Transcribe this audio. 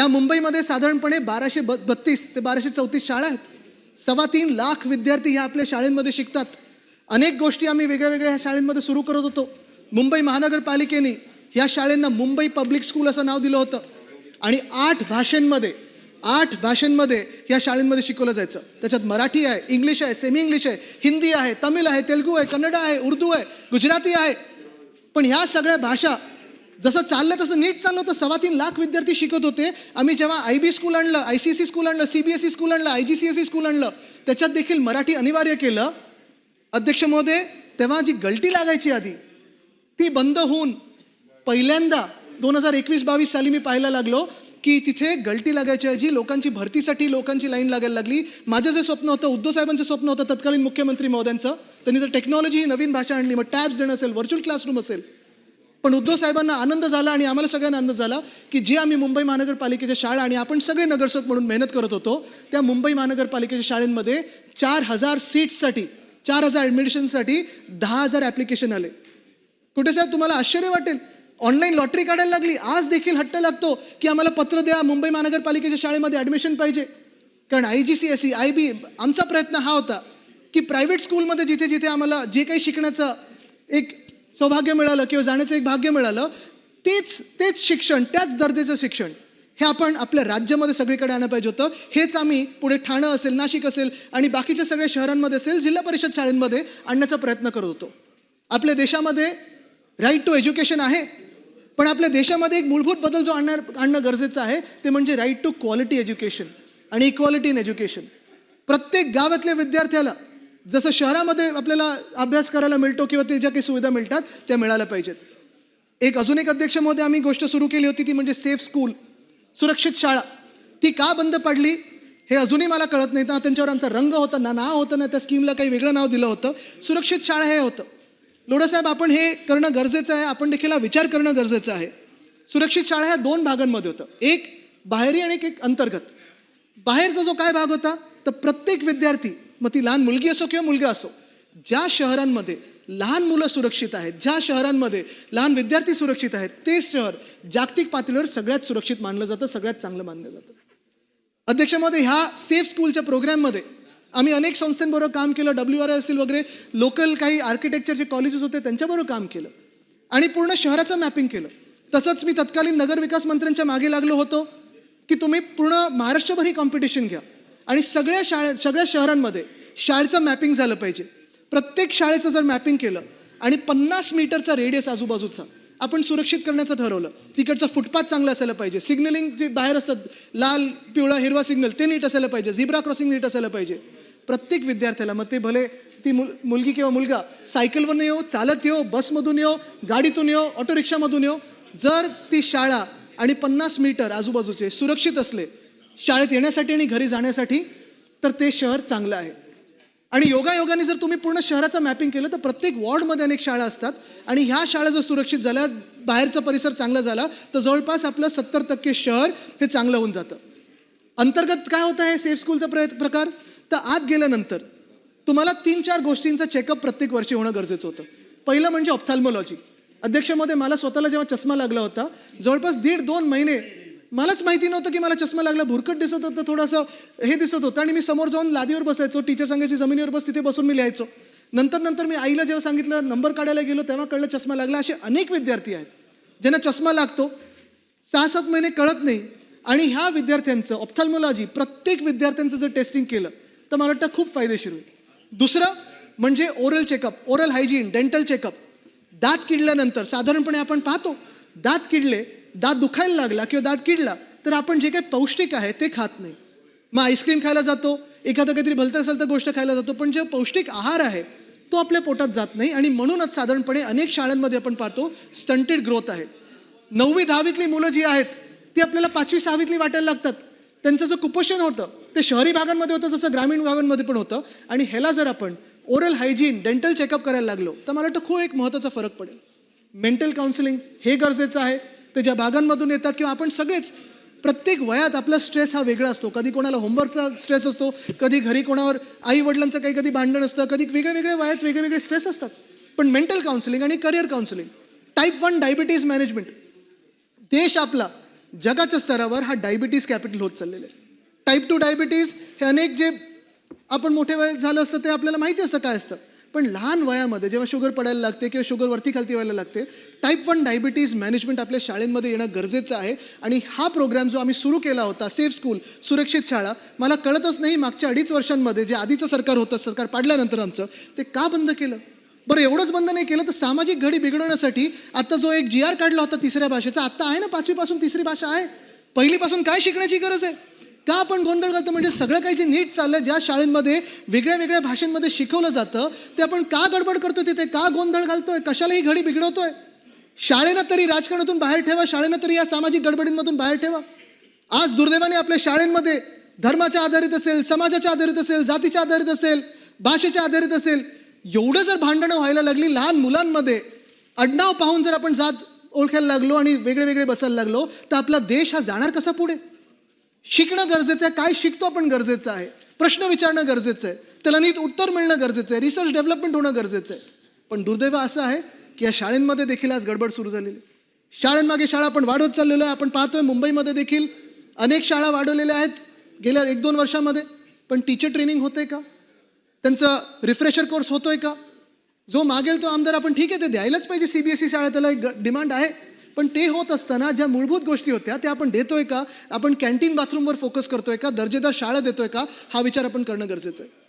या मुंबईमध्ये साधारणपणे बाराशे ब बत्तीस ते बाराशे चौतीस शाळा आहेत. सव्वा तीन लाख विद्यार्थी ह्या आपल्या शाळेमध्ये शिकतात. अनेक गोष्टी आम्ही वेगळ्या वेगळ्या ह्या शाळेंमध्ये सुरू करत होतो. मुंबई महानगरपालिकेने ह्या शाळेंना मुंबई पब्लिक स्कूल असं नाव दिलं होतं. आणि आठ भाषांमध्ये आठ भाषांमध्ये ह्या शाळेंमध्ये शिकवलं जायचं. त्याच्यात मराठी आहे इंग्लिश आहे सेमी इंग्लिश आहे हिंदी आहे तमिळ आहे तेलगू आहे कन्नड आहे उर्दू आहे गुजराती आहे. पण ह्या सगळ्या भाषा जसं चाललं तसं नीट चाललं होतं. सव्वा तीन लाख विद्यार्थी शिकत होते. आम्ही जेव्हा आय बी स्कूल आणलं आय सी सी स्कूल आणलं C B S E school आणलं I G C S E school आणलं त्याच्यात देखील मराठी अनिवार्य केलं. अध्यक्ष महोदय तेव्हा जी गलटी लागायची आधी ती बंद होऊन पहिल्यांदा दोन हजार एकवीस बावीस साली मी पाहायला लागलो की तिथे गलटी लागायची ऐवजी लोकांची भरतीसाठी लोकांची लाईन लागायला लागली. माझं जे स्वप्न होतं उद्धव साहेबांचं स्वप्न होतं तत्कालीन मुख्यमंत्री महोदयांचं त्यांनी जर टेक्नॉलॉजी ही नवीन भाषा आणली. मग टॅब्स देणं असेल व्हर्च्युअल क्लासरूम असेल पण उद्धव साहेबांना आनंद झाला आणि आम्हाला सगळ्यांना आनंद झाला की जे आम्ही मुंबई महानगरपालिकेच्या शाळा आणि आपण सगळे नगरसेवक म्हणून मेहनत करत होतो त्या मुंबई महानगरपालिकेच्या शाळेंमध्ये चार हजार सीट्ससाठी चार हजार ॲडमिशनसाठी दहा हजार ॲप्लिकेशन आले. कुठे साहेब तुम्हाला आश्चर्य वाटेल? ऑनलाईन लॉटरी काढायला लागली. आज देखील हट्ट लागतो की आम्हाला पत्र द्या मुंबई महानगरपालिकेच्या शाळेमध्ये ॲडमिशन पाहिजे. कारण I G C S C I B आमचा प्रयत्न हा होता की प्रायव्हेट स्कूलमध्ये जिथे जिथे आम्हाला जे काही शिकण्याचं एक सौभाग्य मिळालं किंवा जाण्याचं एक भाग्य मिळालं तेच तेच शिक्षण त्याच दर्जेचं शिक्षण हे आपण आपल्या राज्यामध्ये सगळीकडे आणलं पाहिजे होतं. हेच आम्ही पुढे ठाणं असेल नाशिक असेल आणि बाकीच्या सगळ्या शहरांमध्ये असेल जिल्हा परिषद शाळेंमध्ये आणण्याचा प्रयत्न करत होतो. आपल्या देशामध्ये राईट टू एज्युकेशन आहे पण आपल्या देशामध्ये एक मूलभूत बदल जो आणणार आणणं गरजेचं आहे ते म्हणजे राईट टू क्वालिटी एज्युकेशन आणि इक्वालिटी इन एज्युकेशन प्रत्येक गावातल्या विद्यार्थ्याला जसं शहरामध्ये आपल्याला अभ्यास करायला मिळतो किंवा ते ज्या काही सुविधा मिळतात त्या मिळाल्या पाहिजेत. एक अजून एक अध्यक्षमध्ये आम्ही गोष्ट सुरू केली होती ती म्हणजे सेफ स्कूल सुरक्षित शाळा. ती का बंद पडली हे अजूनही मला कळत नाही. ना त्यांच्यावर आमचा रंग होता ना नाव होतं ना त्या स्कीमला काही वेगळं नाव दिलं होतं. सुरक्षित शाळा हे होतं. लोढासाहेब आपण हे करणं गरजेचं आहे आपण देखील हा विचार करणं गरजेचं आहे. सुरक्षित शाळा ह्या दोन भागांमध्ये होतं. एक बाहेरी आणि एक एक अंतर्गत. बाहेरचा जो काय भाग होता तर प्रत्येक विद्यार्थी मग ती लहान मुलगी असो किंवा मुलगा असो ज्या शहरांमध्ये लहान मुलं सुरक्षित आहेत ज्या शहरांमध्ये लहान विद्यार्थी सुरक्षित आहेत ते शहर जागतिक पातळीवर सगळ्यात सुरक्षित मानलं जातं सगळ्यात चांगलं मानलं जातं. अध्यक्षामध्ये ह्या सेफ स्कूलच्या प्रोग्रॅममध्ये आम्ही अनेक संस्थांबरोबर काम केलं डब्ल्यू आर असतील वगैरे लोकल काही आर्किटेक्चरचे कॉलेजेस होते त्यांच्याबरोबर काम केलं. आणि पूर्ण शहराचं मॅपिंग केलं. तसंच मी तत्कालीन नगरविकास मंत्र्यांच्या मागे लागलो होतो की तुम्ही पूर्ण महाराष्ट्रभर ही कॉम्पिटिशन घ्या. आणि सगळ्या शाळे सगळ्या शहरांमध्ये शाळेचं मॅपिंग झालं पाहिजे. प्रत्येक शाळेचं जर मॅपिंग केलं आणि पन्नास मीटरचा रेडियस आजूबाजूचा आपण सुरक्षित करण्याचं ठरवलं तिकडचा फुटपाथ चांगला असायला पाहिजे. सिग्नलिंग जे बाहेर असतात लाल पिवळा हिरवा सिग्नल ते नीट असायला पाहिजे. झिब्रा क्रॉसिंग नीट असायला पाहिजे. प्रत्येक विद्यार्थ्याला मग ते भले ती मुल मुलगी किंवा मुलगा सायकलवरून येऊ चालत येऊ बसमधून येऊ गाडीतून येऊ ऑटो रिक्षामधून येऊ जर ती शाळा आणि पन्नास मीटर आजूबाजूचे सुरक्षित असले शाळेत येण्यासाठी आणि घरी जाण्यासाठी तर ते शहर चांगलं आहे. आणि योगायोगाने जर तुम्ही पूर्ण शहराचं मॅपिंग केलं तर प्रत्येक वॉर्डमध्ये अनेक शाळा असतात. आणि ह्या शाळा जर सुरक्षित झाल्या बाहेरचा परिसर चांगला झाला तर जवळपास आपलं सत्तर टक्के शहर हे चांगलं होऊन जातं. अंतर्गत काय होतं हे सेफ स्कूलचा प्रयत्न प्रकार? तर आत गेल्यानंतर तुम्हाला तीन चार गोष्टींचा चेकअप प्रत्येक वर्षी होणं गरजेचं होतं. पहिलं म्हणजे ऑप्थॅल्मॉलॉजी अध्यक्षमध्ये मला स्वतःला जेव्हा चष्मा लागला होता जवळपास दीड दोन महिने मलाच माहिती नव्हतं की मला चष्मा लागला. भुरकट दिसत होतं थोडंसं हे दिसत होतं. आणि मी समोर जाऊन लादीवर बसायचो टीचर सांगायची जमिनीवर बस तिथे बसून मी लिहायचो. नंतर नंतर मी आईला जेव्हा सांगितलं नंबर काढायला गेलो तेव्हा कळलं चष्मा लागला. असे अनेक विद्यार्थी आहेत ज्यांना चष्मा लागतो. सहा सात महिने कळत नाही. आणि ह्या विद्यार्थ्यांचं ऑप्थॅल्मॉलॉजी प्रत्येक विद्यार्थ्यांचं जर टेस्टिंग केलं तर मला वाटतं खूप फायदेशीर होईल. दुसरं म्हणजे oral checkup oral hygiene dental checkup दात किडल्यानंतर साधारणपणे आपण पाहतो दात किडले दात दुखायला लागला किंवा दात किडला तर आपण जे काही पौष्टिक आहे ते खात नाही. मग आईस्क्रीम खायला जातो एखादं काहीतरी भलतं असेल तर गोष्ट खायला जातो पण जे पौष्टिक आहार आहे तो आपल्या पोटात जात नाही आणि म्हणूनच साधारणपणे अनेक शाळांमध्ये आपण पाहतो स्टंटेड ग्रोथ आहे. नववी दहावीतली मुलं जी आहेत ती आपल्याला पाचवी सहावीतली वाटायला लागतात. त्यांचं जो कुपोषण होतं ते शहरी भागांमध्ये होतं जसं ग्रामीण भागांमध्ये पण होतं. आणि ह्याला जर आपण ओरल हायजीन डेंटल चेकअप करायला लागलो तर मला वाटतं खूप एक महत्त्वाचा फरक पडेल. मेंटल काउन्सिलिंग हे गरजेचं आहे. ते ज्या भागांमधून येतात किंवा आपण सगळेच प्रत्येक वयात आपला स्ट्रेस हा वेगळा असतो. कधी कोणाला होमवर्कचा स्ट्रेस असतो कधी घरी कोणावर आई वडिलांचं काही कधी भांडण असतं कधी वेगळ्या वेगळ्या वयात वेगळे वेगळे स्ट्रेस असतात. पण मेंटल काउन्सिलिंग आणि career counselling type one diabetes management देश आपला जगाच्या स्तरावर हा डायबिटीज कॅपिटल होत चाललेला आहे. टाईप टू डायबिटीज हे अनेक जे आपण मोठे वय झालं असतं ते आपल्याला माहिती असतं काय असतं. पण लहान वयामध्ये जेव्हा शुगर पडायला लागते किंवा शुगर वरती खालती व्हायला लागते टाईप वन डायबिटीज मॅनेजमेंट आपल्या शाळेमध्ये येणं गरजेचं आहे. आणि हा प्रोग्राम जो आम्ही सुरू केला होता सेफ स्कूल सुरक्षित शाळा मला कळतच नाही मागच्या अडीच वर्षांमध्ये जे आधीचं सरकार होतं सरकार पाडल्यानंतर आमचं ते का बंद केलं? बरं एवढंच बंद नाही केलं तर सामाजिक घडी बिघडवण्यासाठी आता जो एक जी आर काढला होता तिसऱ्या भाषेचा आत्ता आहे ना पाचवीपासून तिसरी भाषा आहे. पहिलीपासून काय शिकण्याची गरज आहे? का आपण गोंधळ घालतो? म्हणजे सगळं काही जे नीट चाललं ज्या शाळेंमध्ये वेगळ्या वेगळ्या भाषांमध्ये शिकवलं जातं ते आपण का गडबड करतो तिथे? का गोंधळ घालतोय? कशालाही घडी बिघडवतोय? शाळेनं तरी राजकारणातून बाहेर ठेवा शाळेनं तरी या सामाजिक गडबडींमधून बाहेर ठेवा. आज दुर्दैवाने आपल्या शाळेंमध्ये धर्माच्या आधारित असेल समाजाच्या आधारित असेल जातीच्या आधारित असेल भाषेच्या आधारित असेल एवढं जर भांडणं व्हायला लागली लहान मुलांमध्ये अडनाव पाहून जर आपण जात ओळखायला लागलो आणि वेगळे वेगळे बसायला लागलो तर आपला देश हा जाणार कसा पुढे? शिकणं गरजेचं आहे काय शिकतो आपण गरजेचं आहे? प्रश्न विचारणं गरजेचं आहे त्याला नीट उत्तर मिळणं गरजेचं आहे रिसर्च डेव्हलपमेंट होणं गरजेचं आहे. पण दुर्दैव असं आहे की या शाळेंमध्ये देखील आज गडबड सुरू झालेली शाळेंमागे शाळा आपण वाढवत चाललेलो आहे आपण पाहतोय मुंबईमध्ये देखील अनेक शाळा वाढवलेल्या आहेत गेल्या एक दोन वर्षामध्ये. पण टीचर ट्रेनिंग होते का? त्यांचं रिफ्रेशर कोर्स होतोय का? जो मागेल तो आमदार आपण ठीक आहे ते द्यायलाच पाहिजे. सीबीएसई शाळा त्याला एक डिमांड आहे. पण ते होत असताना ज्या मूलभूत गोष्टी होत्या त्या आपण देतोय का? आपण कॅन्टीन बाथरूमवर फोकस करतोय का? दर्जेदार शाळा देतोय का? हा विचार आपण करणं गरजेचं आहे.